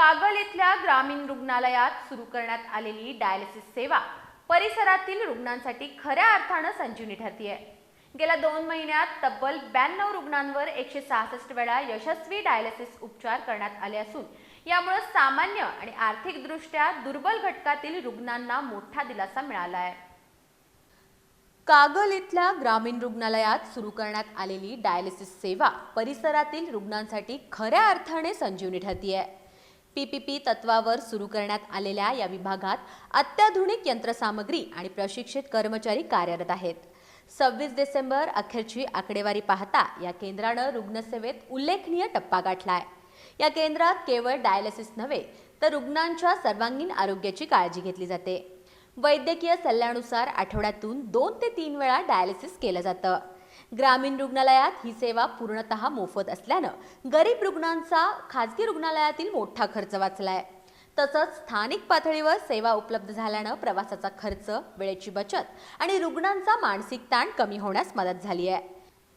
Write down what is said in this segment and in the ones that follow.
कागल इथल्या ग्रामीण रुग्णालयात सुरू करण्यात आलेली डायलिसिस सेवा परिसरातील रुग्णांसाठी खऱ्या अर्थानं संजीवनी ठरतीये. गेल्या दोन महिन्यात तब्बल ब्याण्णव रुग्णांवर एकशे सहासष्ट वेळा यशस्वी डायलिसिस उपचार करण्यात आले असून यामुळे सामान्य आणि आर्थिकदृष्ट्या दुर्बल घटकातील रुग्णांना मोठा दिलासा मिळाला आहे कागल इथल्या ग्रामीण रुग्णालयात सुरू करण्यात आलेली डायलिसिस सेवा परिसरातील रुग्णांसाठी खऱ्या अर्थाने संजीवनी ठरती आहे पीपीपी तत्वावर सुरू करण्यात आलेल्या या विभागात अत्याधुनिक यंत्रसामग्री आणि प्रशिक्षित कर्मचारी कार्यरत आहेत. सव्वीस डिसेंबर अखेरची आकडेवारी पाहता या केंद्रानं रुग्णसेवेत उल्लेखनीय टप्पा गाठलाय. या केंद्रात केवळ डायलिसिस नव्हे तर रुग्णांच्या सर्वांगीण आरोग्याची काळजी घेतली जाते. वैद्यकीय सल्ल्यानुसार आठवड्यातून दोन ते तीन वेळा डायलिसिस केलं जातं. ग्रामीण रुग्णालयात ही सेवा पूर्णतः मोफत असल्यानं गरीब रुग्णांचा खाजगी रुग्णालयातील मोठा खर्च वाचलाय. तसंच स्थानिक पातळीवर सेवा उपलब्ध झाल्यानं प्रवासाचा खर्च वेळेची बचत आणि रुग्णांचा मानसिक ताण कमी होण्यास मदत झाली आहे.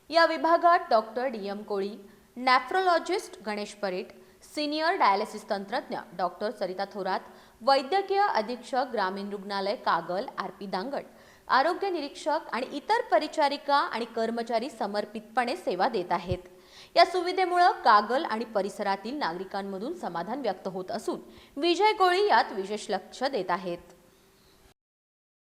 या विभागात doctor D. M. Koli nephrologist Ganesh Parit senior dialysis तंत्रज्ञ डॉक्टर सरिता थोरात वैद्यकीय अधीक्षक ग्रामीण रुग्णालय कागल आर. पी. दांगट आरोग्य निरीक्षक आणि इतर परिचारिका आणि कर्मचारी समर्पितपणे सेवा देत आहेत. या सुविधेमुळे कागल आणि परिसरातील नागरिकांमधून समाधान व्यक्त होत असून विजय कोळी यात विशेष लक्ष देत आहेत.